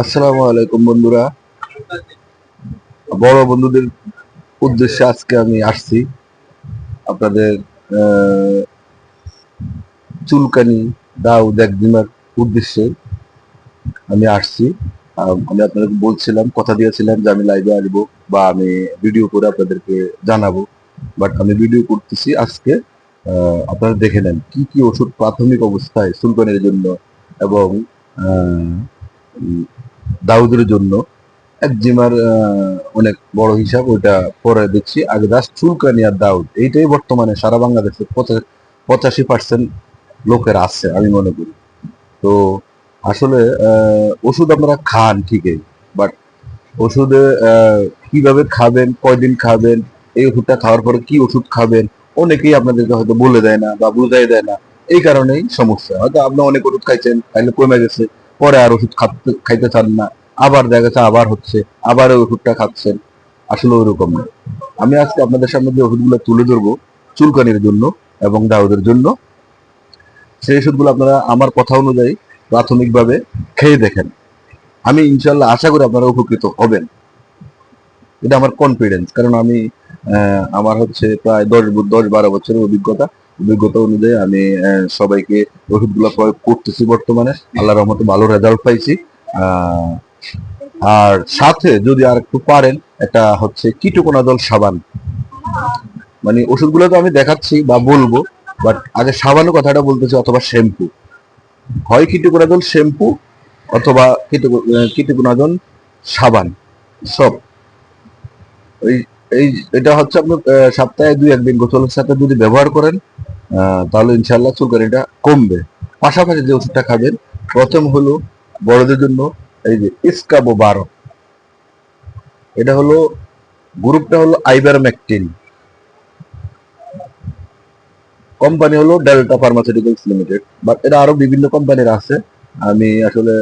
আসসালামু আলাইকুম বন্ধুরা। বড় বন্ধুদের উদ্দেশ্যে আজকে আমি আসছি। আপনাদের চুলকানি দাও দেখদিমার উদ্দেশ্যে আমি আসছি। আমি আপনাদেরকে বলছিলাম, কথা দিয়েছিলাম যে আমি লাইভে আসব বা আমি ভিডিও করে আপনাদেরকে জানাব। বাট আমি ভিডিও করতেছি আজকে আপনারা দেখে নেন কি কি ওষুধ প্রাথমিক অবস্থায় চুলকানির জন্য এবং দাউদের জন্য। এক একজিমার অনেক বড় হিসাব, ওইটা পরে দিচ্ছি আগে জাস্ট চুলকানি আর দাউদ, এইটাই বর্তমানে সারা বাংলাদেশে পঁচাশি পার্সেন্ট লোকের আছে, আমি মনে করি। তো আসলে ওষুধ আপনারা খান ঠিকই বাট ওষুধে কীভাবে খাবেন, কয়দিন খাবেন, এই ওষুধটা খাওয়ার পরে কি ওষুধ খাবেন, অনেকেই আপনাদেরকে হয়তো বলে দেয় না বা বুঝাই দেয় না, এই কারণেই সমস্যা। হয়তো আপনি অনেক ওষুধ খাইছেন, তাহলে কমে গেছে পরে আর ওষুধ খাইতে চান না। আবার দেখা যাচ্ছে আবার হচ্ছে আবার ওই ওষুধটা খাচ্ছেন। আসলে ওইরকম না। আমি আজকে আপনাদের সামনে যে ওষুধগুলো তুলে ধরবো, চুলকানির জন্য এবং দাউদের জন্য, সেই ওষুধগুলো আপনারা আমার কথা অনুযায়ী প্রাথমিকভাবে খেয়ে দেখেন। আমি ইনশাল্লাহ আশা করি আপনারা উপকৃত হবেন। এটা আমার কনফিডেন্স কারণ আমি আমার হচ্ছে প্রায় দশ দশ বারো বছরের অভিজ্ঞতা। অভিজ্ঞতা অনুযায়ী আমি সবাইকে ওষুধগুলো প্রয়োগ করতেছি বর্তমানে। আল্লাহ রহমতে ভালো রেজাল্ট পাইছি। আর সাথে যদি আর একটু পারেন একটা হচ্ছে কিটোকোনাজল সাবান। মানে ওষুধগুলো তো আমি দেখাচ্ছি বা বলব বাট আগে সাবানের কথাটা বলতেছি, অথবা শ্যাম্পু হয় কিটোকোনাজল শ্যাম্পু অথবা কিটোকোনাজল সাবান, সব। এই এই, এটা হচ্ছে আপনার সপ্তাহে দুই একদিন গোসলের সাথে যদি ব্যবহার করেন তাহলে ইনশাল্লাহ চুলকানিটা কমবে। পাশাপাশি যে ওষুধটা খাবেন, প্রথম হলো বড়দের জন্য এই যে ইসকাবো বারো এটা হলো, গ্রুপটা হলো আইবারমেকটিন কোম্পানি হলো ডেল্টা ফার্মাসিউটিক্যালস লিমিটেড। বাট এটা আরও বিভিন্ন কোম্পানির আছে। আমি আসলে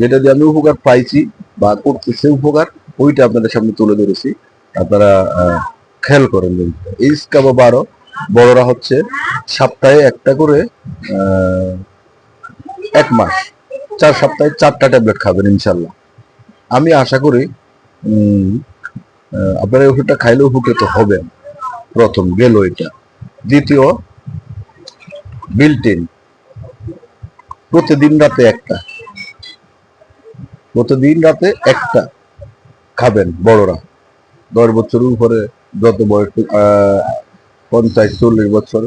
যেটা দিয়ে আমি উপকার পাইছি বা করতেছে উপকার, ওইটা আপনাদের সামনে তুলে ধরেছি। আপনারা খেয়াল করেন। এই স্কাবো বারো বড়রা হচ্ছে সপ্তাহে একটা করে এক মাস। চার সপ্তাহে চারটা ট্যাবলেট খাবেন ইনশাল্লাহ আমি আশা করি আপনারা ওষুধটা খাইলে উপকৃত হবেন। প্রথম গেল এটা। দ্বিতীয়, বিল্টিন। প্রতিদিন রাতে একটা। প্রতিদিন রাতে একটা খাবেন বড়রা। দশ বছরের উপরে যত বয়স পঞ্চাশ, চল্লিশ বছর,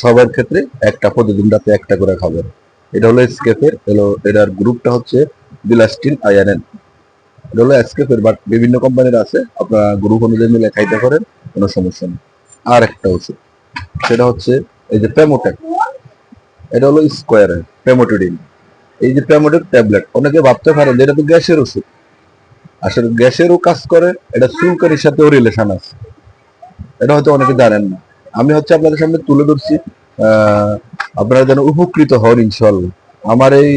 সবার ক্ষেত্রে একটা প্রতিদিন রাতে একটা করে খাবেন এটা হলো স্কেপের এলো, এটার গ্রুপটা হচ্ছে বিলাস্টিন আইএনএন এটা হলো স্কেপের বাট বিভিন্ন কোম্পানির আছে, আপনারা গ্রুপ অনুযায়ী মিলে খাইতে পারেন, কোনো সমস্যা নেই। আর একটা ওষুধ, সেটা হচ্ছে এই যে প্যামোটেক এটা হলো স্কোয়ারের প্যামোটিডিন এই যে প্যামোটেক ট্যাবলেট অনেকে ভাবতে পারে যে এটা তো গ্যাসের ওষুধ। আসলে গ্যাসেরও কাজ করে, এটা চুলকানির সাথেও রিলেশন আছে। এটা হয়তো অনেকে জানেন না। আমি হচ্ছে আপনাদের সামনে তুলে ধরছি আপনারা যেন উপকৃত হন ইনশাল্লাহ আমার এই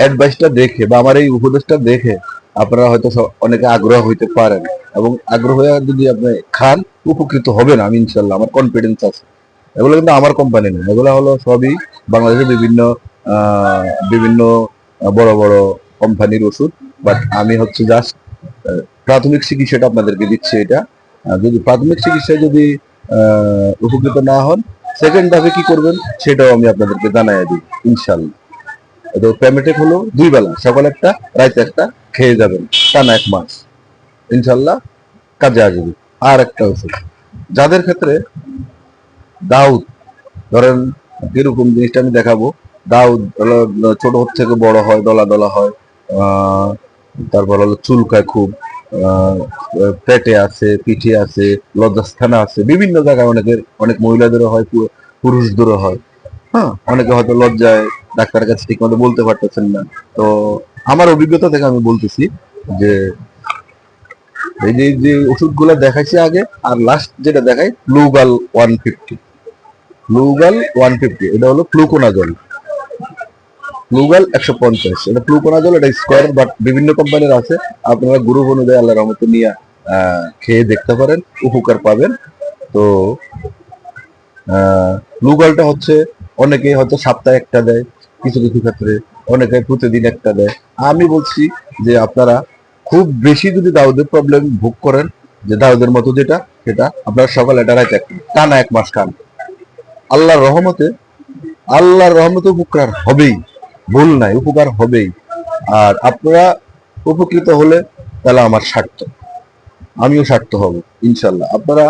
অ্যাডভাইসটা দেখে বা আমার এই উপদেশটা দেখে আপনারা হয়তো অনেকে আগ্রহ হইতে পারেন এবং আগ্রহ যদি আপনি খান, উপকৃত হবেন আমি ইনশাল্লাহ আমার কনফিডেন্স আছে। এগুলো কিন্তু আমার কোম্পানি না, এগুলো হলো সবই বাংলাদেশের বিভিন্ন বিভিন্ন বড় বড় কোম্পানির ওষুধ। বাট আমি হচ্ছে জাস্ট প্রাথমিক চিকিৎসাটা আপনাদেরকে দিচ্ছে এটা। যদি প্রাথমিক চিকিৎসায় যদি উপকৃত না হন সেকেন্ড ধাপে কি করবেন সেটাও আমি আপনাদেরকে জানাই দিই ইনশাল্লাহ তো প্যামেটেক হলো দুই বেলা, সকালে একটা, রাতে একটা, খেয়ে যাবেন, টানা এক মাস। ইনশাল্লাহ কাজে আসবে। আর একটা ওষুধ, যাদের ক্ষেত্রে দাউদ, ধরেন কীরকম জিনিসটা আমি দেখাবো, দাউদ ছোট থেকে বড় হয় দলা দলা হয় তারপর হলো চুলকায় খুব পেটে আছে, পিঠে আছে, লজ্জাস্থানে আছে, বিভিন্ন জায়গায় অনেকের অনেক মহিলাদেরও হয় পুরুষদেরও হয়। হ্যাঁ অনেকে হয়তো লজ্জায় ডাক্তারের কাছে ঠিক মতো বলতে পারতেছেন না। তো আমার অভিজ্ঞতা থেকে আমি বলতেছি যে, এই যে যে ওষুধগুলো দেখাইছি আগে, আর লাস্ট যেটা দেখাই গ্লুগাল ওয়ান ফিফটি গ্লুগাল ওয়ান ফিফটি এটা হলো ফ্লুকোনাজল গ্লুগাল একশো পঞ্চাশ। এটা ফ্লুকোনাজল এটা স্কোয়ার বাট বিভিন্ন কোম্পানির আছে। আপনারা গ্রুপ অনুযায়ী আল্লাহ রহমতে নিয়ে খেয়ে দেখতে পারেন, উপকার পাবেন। তো গ্লুগালটা হচ্ছে অনেকে হয়তো সপ্তাহে একটা দেয়, কিছু কিছু ক্ষেত্রে অনেকে প্রতিদিন একটা দেয়। আমি বলছি যে আপনারা খুব বেশি যদি দাউদের প্রবলেম ভোগ করেন, যে দাউদের মতো যেটা, সেটা আপনারা সকালে এটা একটা টানা এক মাস খান। আল্লাহর রহমতে আল্লাহর রহমতে উপকার হবেই। ভুল নাই, উপকার হবেই। আর আপনারা উপকৃত হলে তাহলে আমার স্বার্থ। আমিও স্বার্থ হব ইনশাল্লাহ আপনারা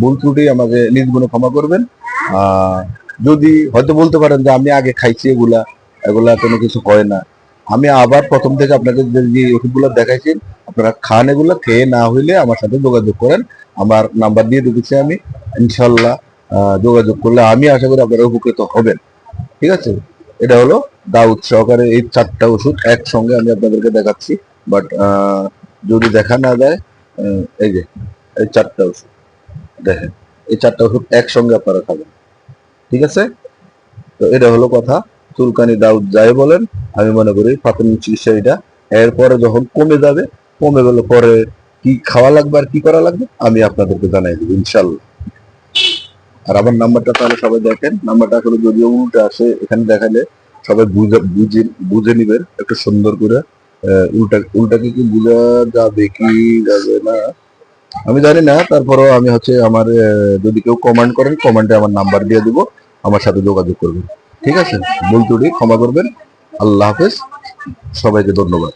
ভুল ত্রুটি আমাকে নিজ গুণে ক্ষমা করবেন। যদি হয়তো বলতে পারেন যে আমি আগে খাইছি এগুলা এগুলা কোনো কিছু হয় না। আমি আবার প্রথম থেকে আপনাকে যে ওষুধগুলো দেখাইছি, আপনারা খান এগুলো, খেয়ে না হইলে আমার সাথে যোগাযোগ করেন। আমার নাম্বার দিয়ে দিতেছি আমি ইনশাল্লাহ যোগাযোগ করলে আমি আশা করি আপনারা উপকৃত হবেন। ঠিক আছে? এটা হলো দাউদ সহকারে এই চারটা ওষুধ একসঙ্গে আমি আপনাদেরকে দেখাচ্ছি বাট যদি দেখা না যায় এই যে, এই চারটা ওষুধ, দেখেন, এই চারটা ওষুধ একসঙ্গে আপনারা খাবেন, ঠিক আছে? তো এটা হলো কথা, চুলকানি দাউদ যাই বলেন, আমি মনে করি প্রাথমিক চিকিৎসা এটা, এরপরে যখন কমে যাবে, কমে গেলে পরে কি খাওয়া লাগবে আর কি করা লাগবে, আমি আপনাদেরকে জানাই দেবো ইনশাল্লাহ আর আমার নাম্বারটা তাহলে সবাই দেখেন। নাম্বারটা আসলে যদিও উল্টে আসে, এখানে দেখালে সবাই বুঝে বুঝে বুঝে নিবেন, একটু সুন্দর করে। উল্টা উল্টাকে কি বোঝা যাবে, কি যাবে না? আমি জানি না, তারপরও আমি হচ্ছে আমার যদি কেউ কমেন্ট করেন কমেন্টে আমার নাম্বার দিয়ে দিব, আমার সাথে যোগাযোগ করবেন। ঠিক আছে? ভুল ত্রুটি, ক্ষমা করবেন। আল্লাহ হাফেজ। সবাইকে ধন্যবাদ।